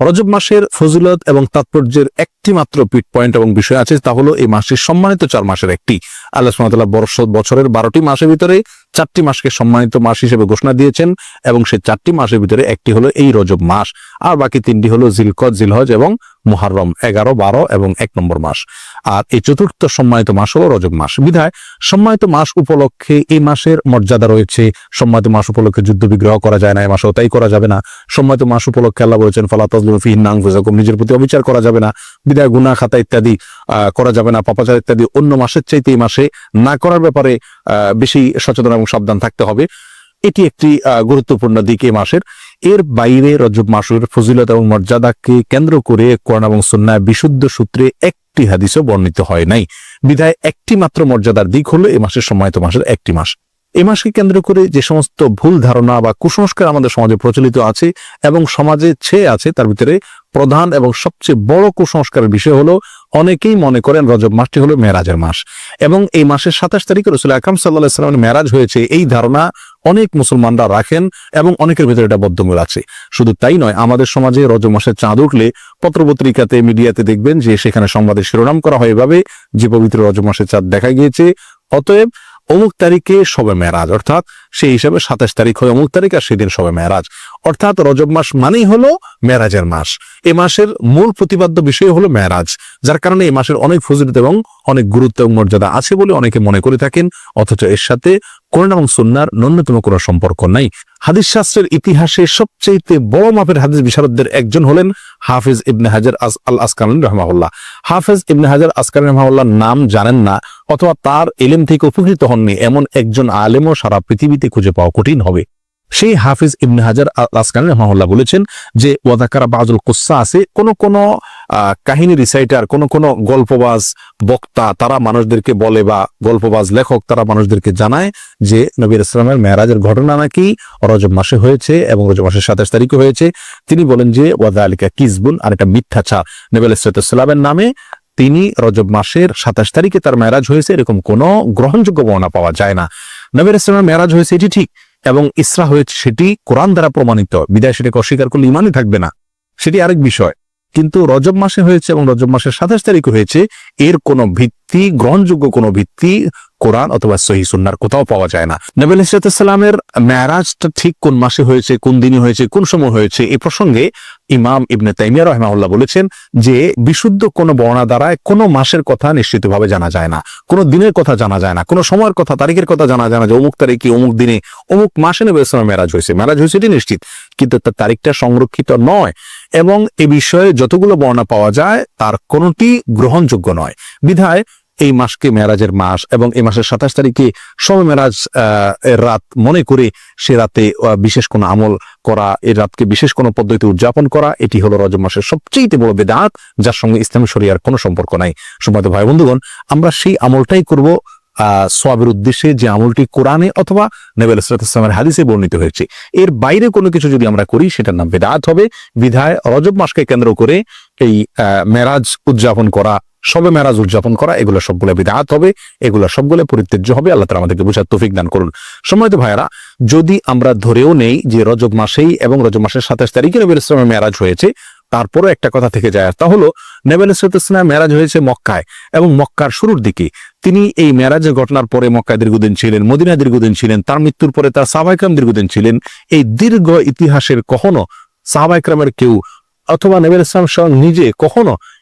রজব মাসের ফজিলত এবং তাৎপর্যের একটি মাত্র পিট পয়েন্ট এবং বিষয় আছে, তা হলো এই মাসের সম্মানিত চার মাসের একটি। আল্লাহ সুমতাল্লাহ বর্ষ বছরের বারোটি মাসের ভিতরে চারটি মাসকে সম্মানিত মাস হিসেবে ঘোষণা দিয়েছেন এবং সেই চারটি মাসের ভিতরে একটি হলো এই রজব মাস। আর বাকি তিনটি হলো জিলকত জিলহজ এবং মুহাররম এগারো, বারো এবং এক নম্বর মাস। আর এই চতুর্থ সম্মানিত মাস হলো রজব মাস। বিধায় সম্মানিত মাস উপলক্ষে এই মাসের মর্যাদা রয়েছে। সম্মানিত মাস উপলক্ষে যুদ্ধ বিগ্রহ করা যায় না, এই মাসেও তাই করা যাবে না। সম্মানিত মাস উপলক্ষে আল্লাহ বলেছেন, ফালা তজলুফিহিনাংফুজাকুম নিজের প্রতি অবিচার করা যাবে না। বিদায় গুনা খাতা ইত্যাদি করা যাবে না, পাপাচার ইত্যাদি অন্য মাসের চাইতে এই মাসে না করার ব্যাপারে বেশি সচেতন এবং সাবধান থাকতে হবে। এটি একটি গুরুত্বপূর্ণ দিক এ মাসের। এর বাইরে রজব মাসের ফজিলত এবং মর্যাদাকে কেন্দ্র করে কোরআন এবং সুন্নাহ বিশুদ্ধ সূত্রে একটি হাদিসও বর্ণিত হয় নাই। বিধায় একটি মাত্র মর্যাদার দিক হলো এ মাসের সম্মানিত মাসের একটি মাস। এ মাসকে কেন্দ্র করে যে সমস্ত ভুল ধারণা বা কুসংস্কার আমাদের সমাজে প্রচলিত আছে এবং সমাজে ছেয়ে আছে, তার ভিতরে প্রধান এবং সবচেয়ে বড় কুসংস্কারের বিষয় হলো, অনেকেই মনে করেন রজব মাসটি হলো মেরাজের মাস। এবং এই মাসের সাতাশ তারিখে রসুল আকরাম সাল্লাহ সাল্লামের মেরাজ হয়েছে। এই ধারণা অনেক মুসলমানরা রাখেন এবং অনেকের ভেতরে এটা বদ্ধমূল আছে। শুধু তাই নয়, আমাদের সমাজে রজ মাসের চাঁদ উঠলে পত্রপত্রিকাতে, মিডিয়াতে দেখবেন যে সেখানে সংবাদের শিরোনাম করা হয় এভাবে যে পবিত্র রজ মাসের চাঁদ দেখা গিয়েছে। অতএব অমুক তারিখে সবে মেরাজ অর্থাৎ সেই হিসাবে সাতাশ তারিখ হয় অমুক তারিখ আর সেদিন সবে মেরাজ অর্থাৎ রজব মাস মানেই হলো মেরাজের মাস। এ মাসের মূল প্রতিপাদ্য বিষয় হলো মেরাজ যার কারণে এই মাসের অনেক ফজিলত এবং অনেক গুরুত্ব এবং মর্যাদা আছে বলে অনেকে মনে করে থাকেন, অথচ এর সাথে কোরআন এবং সুন্নার ন্যূনতম কোনো সম্পর্ক নাই। হাদিস শাস্ত্রের ইতিহাসে সবচেয়ে বড় মাপের হাদিস বিশারদদের একজন হলেন হাফিজ ইবনে হাজার আল আসকান রহমাউল্লাহ হাফিজ ইবনে হাজার আসকান রহমাউল্লাহর নাম জানেন না অথবা তার এলেম থেকে উপকৃত হননি এমন একজন আলেমও সারা পৃথিবীতে খুঁজে পাওয়া কঠিন হবে। সেই হাফিজ ইবনে হাজার আসকান রহমাউল্লাহ বলেছেন যে ওয়াদাকারা বাজুল কুসা আছে, কোন কোন কাহিনী রিসাইটার কোন কোন গল্পবাজ, বক্তা, তারা মানুষদেরকে বলে বা গল্পবাজ, লেখক, তারা মানুষদেরকে জানায় যে নবীর ইসলামের মেয়ারাজের ঘটনা নাকি রজব মাসে হয়েছে এবং রজব মাসের সাতাশ তারিখে হয়েছে। তিনি বলেন যে ওয়াদা আলিকা কিসবুন, আর এটা মিথ্যাচার। নবী আলাইসালামের নামে তিনি রজব মাসের সাতাশ তারিখে তার ম্যারাজ হয়েছে, এরকম কোনো গ্রহণযোগ্য বর্ণনা পাওয়া যায় না। নবীর ইসলামের মেয়ারাজ হয়েছে এটি ঠিক, এবং ইসরা হয়েছে সেটি কোরআন দ্বারা প্রমাণিত। বিদায় সেটাকে অস্বীকার করলে ইমানই থাকবে না, সেটি আরেক বিষয়। কিন্তু রজব মাসে হয়েছে এবং রজব মাসের সাতাশ তারিখে হয়েছে, এর কোনো ভিত্তি, গ্রহণযোগ্য কোনো ভিত্তি কোরআন অথবা সহি সুন্নার কোথাও পাওয়া যায় না। নবীল ইসলামের ম্যারাজটা ঠিক কোন মাসে হয়েছে, কোন দিনে হয়েছে, কোন সময় হয়েছে এই প্রসঙ্গে ইমাম ইবনে তাইমিয়া রহমাউল্লাহ বলেছেন যে, বিশুদ্ধ কোনো বর্ণা দ্বারায় কোনো মাসের কথা নিশ্চিতভাবে জানা যায় না। কোনো দিনের কথা জানা যায় না। কোনো সময়ের কথা, তারিখের কথা জানা যায় না যে অমুক তারিখে, অমুক দিনে, অমুক মাসে নবী ইসলাম মেরাজ হয়েছে। মেরাজ হয়েছে এটি নিশ্চিত, কিন্তু তার তারিখটা সংরক্ষিত নয় এবং এ বিষয়ে যতগুলো বর্ণা পাওয়া যায়, তার কোনোটি গ্রহণযোগ্য নয়। বিধায় এই মাসকে মেরাজের মাস এবং এই মাসের সাতাশ তারিখে সময় মেরাজ এর রাত মনে করে সে রাতে বিশেষ কোনো আমল করা এই রাতকে বিশেষ কোনো পদ্ধতি উদযাপন করা, এটি হলো রজব মাসের সবচেয়ে বড় বেদাত, যার সঙ্গে ইসলাম শরিয়ার কোনো সম্পর্ক নাই। সম্মানিত ভাই বন্ধুগণ, আমরা সেই আমলটাই করব সোয়াবের উদ্দেশ্যে যে আমলটি কোরআনে অথবা নেবেল ইসলামের হাদিসে বর্ণিত হয়েছে। এর বাইরে কোনো কিছু যদি আমরা করি, সেটার নাম বেদাত হবে। বিধায় রজব মাসকে কেন্দ্র করে এই মেরাজ উদযাপন করা সবে মেরাজ উদযাপন করা, এগুলো সবগুলো বিদাত হবে, এগুলো সবগুলো পরিত্যাজ্য হবে, আল্লাহ তালা আমাদেরকে বোঝার তৌফিক দান করুন। সম্মানিত ভাইয়েরা, যদি আমরা ধরেও নেই যে রজব মাসেই এবং রজব মাসের সাতাশ তারিখে নবীর ইসলামের মেরাজ হয়েছে, তারপরও একটা কথা থেকে যায় তা হলো নেবেল ইসলাম মেরাজ হয়েছে মক্কায় এবং মক্কার শুরুর দিকে। তিনি এই মেরাজের ঘটনার পরে মক্কায় দীর্ঘদিন ছিলেন মদিনা দীর্ঘদিন ছিলেন, তার মৃত্যুর পরে তার সাহবাইকরাম দীর্ঘদিন ছিলেন। এই দীর্ঘ ইতিহাসের কখনো সাহবাইকরামের কেউ অথবা নেবেল ইসলাম নিজে কখনো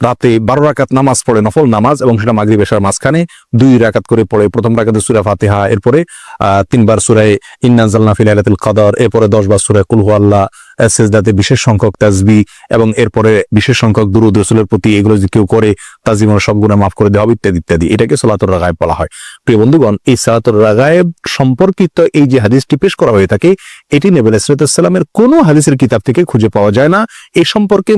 রাতে বারো রাকাত নামাজ পড়ে নফল নামাজ এবং সেটা মাগরিব এশার মাঝখানে দুই রাকাত করে পড়ে। প্রথম রাকাতে সুরা ফাতিহা, এরপরে তিনবার সুরায় ইন্নাজালনা ফিল আলাতুল কদর, এরপরে দশ বার সুরায় কুল হু আল্লাহ সেজদাতে বিশেষ সংখ্যক তাজবি এবং এরপরে বিশেষ সংখ্যক দুরুদ রসুলের প্রতি এগুলো যদি কেউ করে তাজিমের সব গুণা মাফ করে দেওয়া ইত্যাদি ইত্যাদি। এটাকে সালাতুর রাগায়ব বলা হয়। প্রিয় বন্ধুগণ, এই সালাতুর রাগায়ব সম্পর্কিত এই যে হাদিসটি পেশ করা হয়ে থাকে, এটি নেবেল ইসরাতামের কোনো হাদিসের কিতাব থেকে খুঁজে পাওয়া যায় না। এ সম্পর্কে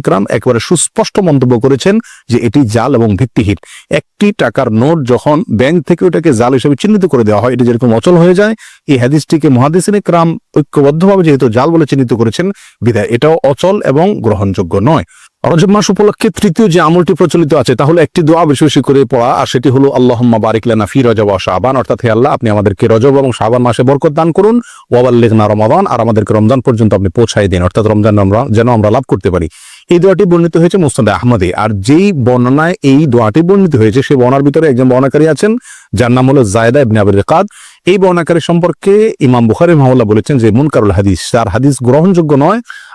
ইকরাম একেবারে সুস্পষ্ট মন্তব্য করেছেন যে এটি জাল এবং ভিত্তিহীন। একটি টাকার নোট যখন ব্যাংক থেকে ওটাকে জাল হিসেবে চিহ্নিত করে দেওয়া হয়, এটি যেরকম অচল হয়ে যায়, এই হাদিসটিকে মুহাদিসিন ইকরাম ঐক্যবদ্ধভাবে যেহেতু জাল বলে চিহ্নিত করেছেন, বিধায় এটাও অচল এবং গ্রহণযোগ্য নয়। রজব মাস উপলক্ষে তৃতীয় যে আমলটি প্রচলিত আছে, তাহলে একটি দোয়া বেশি বেশি করে পড়া, আর সেটি হলো, আল্লাহম্মা বারিক লানা ফি রজব ও শাবান অর্থাৎ হে আল্লাহ, আপনি আমাদেরকে রজব এবং শাবান মাসে বরকত দান করুন ওয়াবাল্লিগনা রমাদান আর আমাদেরকে রমজান পর্যন্ত আপনি পৌঁছাই দিন, অর্থাৎ রমজান আমরা যেন আমরা লাভ করতে পারি। এই দোয়াটি বর্ণিত হয়েছে মুস্তাদ আহমদে। আর যেই বর্ণনায় এই দোয়াটি বর্ণিত হয়েছে, সেই বর্ণার ভিতরে একজন বর্ণাকারী আছেন, যার নাম হলো জায়দা ইবনে আবির কাদ এই বর্ণাকারী সম্পর্কে ইমাম বুখারি মহল্লা বলেছেন যে মুনকারুল হাদিস, তার হাদিস গ্রহণযোগ্য নয়।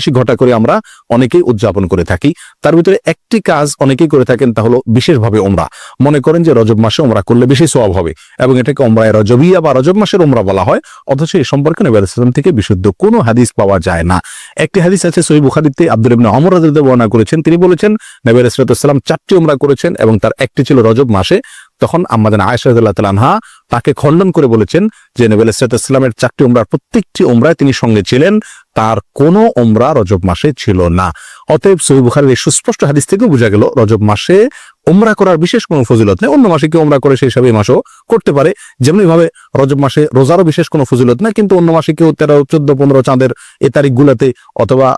বেশি ঘটা করে আমরা অনেকেই উদযাপন করে থাকি। তার ভিতরে একটি কাজ অনেকেই করে থাকেন তা হলো বিশেষভাবে ওমরা মনে করেন যে রজব মাসে ওমরা করলে বেশি সওয়াব হবে এবং এটাকে ওমরায় রজবিয়া বা রজব মাসের ওমরা বলা হয়। অথচ এই সম্পর্কে নবী আলাইহিস সালাম থেকে বিশুদ্ধ কোনো হাদিস পাওয়া যায় না। একটি হাদিস আছে সহি বুখারীতে আব্দুল ইবনে ওমর রাদিয়াল্লাহু বর্ণনা করেছেন। তিনি বলেছেন, নবী আলাইহিস সালাম চারটি ওমরা করেছেন এবং তার একটি ছিল রজব মাসে। তখন আমাদের আয়সাদুল্লাহ তাআলা তাকে খণ্ডন করে বলেছেন যে নবী ইসলামের চারটি উমরার প্রত্যেকটি ওমরায় তিনি সঙ্গে ছিলেন, তার কোনো ওমরা রজব মাসে ছিল না। অতএব সহি বুখারীর এই সুস্পষ্ট হাদিস থেকে বোঝা গেল, রজব মাসে ওমরা করার বিশেষ কোনো ফজিলত নেই। অন্য মাসে কেউ ওমরা করে সেই হিসাবে মাসও করতে পারে। যেমনি ভাবে রজব মাসে রোজারও বিশেষ কোনো ফজিলত নেই, কিন্তু অন্য মাসে কেউ তেরো, চোদ্দ, পনেরো চাঁদের এই তারিখগুলোতে অথবা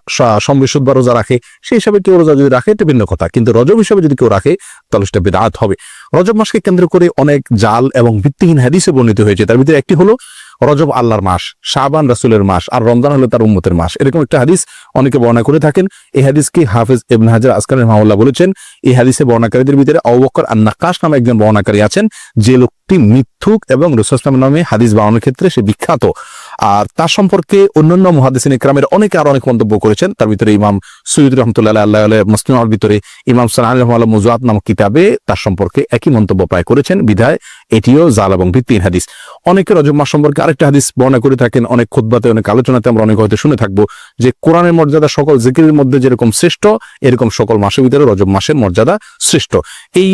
সম্বিশুদ্ধ বা রোজা রাখে, সেই হিসাবে কেউ রোজা যদি রাখে, এটা ভিন্ন কথা। কিন্তু রজব হিসাবে যদি কেউ রাখে, তাহলে সেটা বিদাত হবে। রজব মাসকে কেন্দ্র করে অনেক জাল এবং ভিত্তিহীন হাদিসে বর্ণিত হয়েছে। তার ভিতরে একটি হলো রজব আল্লাহর মাস শাহবান রাসুলের মাস আর রমজান হলো তার উম্মতের মাস। এরকম একটা হাদিস অনেকে বর্ণনা করে থাকেন। এই হাদিসকে হাফেজ এবন হাজার আসকারের মামলা বলেছেন? এই হাদিসে বর্ণাকারীদের ভিতরে অবকর আর নাকাশ নামে একজন বর্ণাকারী আছেন। যে লোকটি মিথ্যুক এবং রসুল নামে হাদিস বানানোর ক্ষেত্রে সে বিখ্যাত। আর তার সম্পর্কে অন্যান্য মহাদিসিন ইকরামের অনেকে আরও অনেক মন্তব্য করেছেন। তার ভিতরে ইমাম সৈয়দ রহমতুল্লাহ আল্লাহ মুসলিমের ভিতরে ইমাম সালাহ মুজাত নামক কিতাবে তার সম্পর্কে একই মন্তব্য প্রায় করেছেন। বিধায় এটিও জাল এবং ভিত্তিহীন হাদিস। অনেকে রজব সম্পর্কে আরেকটা হাদিস বর্ণনা করে থাকেন। অনেক খুদ্বাতে অনেক আলোচনাতে আমরা অনেক হয়তো শুনে থাকব যে কোরআনের মর্যাদা সকল জিকিরের মধ্যে যেরকম শ্রেষ্ঠ, এরকম সকল মাসের ভিতরে রজব মাসের মর্যাদা শ্রেষ্ঠ। এই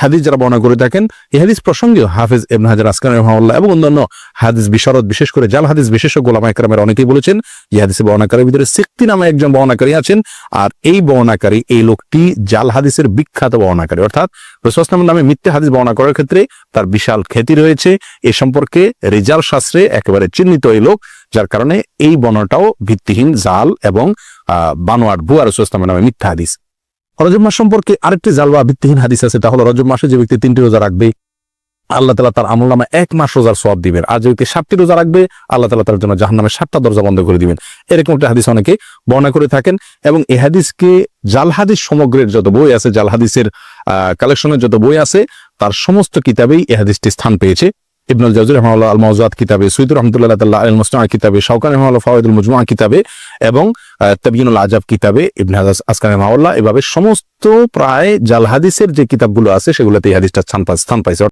হাদিস যারা বর্ণনা করে থাকেন, এই হাদিস প্রসঙ্গেও হাফেজ এবন হাজার আসকান রহমাল্লাহ এবং অন্যান্য হাদিস বিশারদ বিশেষ করে জাল হাদিস বিশেষজ্ঞ গোলামা একরামের অনেকেই বলেছেন যে হাদিসে বর্ণাকারীর ভিতরে সিক্তি নামে একজন বর্ণাকারী আছেন আর এই বর্ণাকারী এই লোকটি জাল হাদিসের বিখ্যাত বর্ণাকারী। অর্থাৎ রসুলাম নামে মিথ্যে হাদিস বর্ণনা করার ক্ষেত্রে তার বিশাল খ্যাতি রয়েছে। এ সম্পর্কে রেজাল শাস্ত্রে একেবারে চিহ্নিত এই লোক যার কারণে এই বর্ণনাটাও ভিত্তিহীন জাল এবং আহ, বানোয়াট ভুয়া রসুলামের নামে মিথ্যা হাদিস। রজব মাস সম্পর্কে আরেকটি জাল বা ভিত্তিহীন হাদিস আছে তা হলো রজব মাসে যে ব্যক্তি তিনটি রোজা রাখবে আল্লাহ তালা তার আমল নামে এক মাস রোজার সব দিবেন। আর যে ব্যক্তি সাতটি রোজা রাখবে আল্লাহ তালা তার জন্য জাহান নামে সাতটা দরজা বন্ধ করে দিবেন। এরকম একটা হাদিস অনেকে বর্ণনা করে থাকেন এবং এই হাদিসকে জাল হাদিস সমগ্রের যত বই আছে জাল হাদিসের কালেকশনের যত বই আছে তার সমস্ত কিতাবেই এই হাদিসটি স্থান পেয়েছে। ইবনুল জাজুর রহমাল্লাহ আল মওজাদ কিতাবে সৈয়দ রহমতুল্লাহ তাল্লাহ আল মুসলিম কিতাবে শওকান রহমাল্লাহ ফাওয়াইদুল মুজমা কিতাবে এবং আহ, তাবিয়ুনুল আজাব কিতাবে ইবনে হাজাজ আসকান রহমাল্লাহ এভাবে সমস্ত প্রায় জাল হাদিসের যে কিতাবগুলো আছে সেগুলোতে এই হাদিসটা স্থান পাইছে।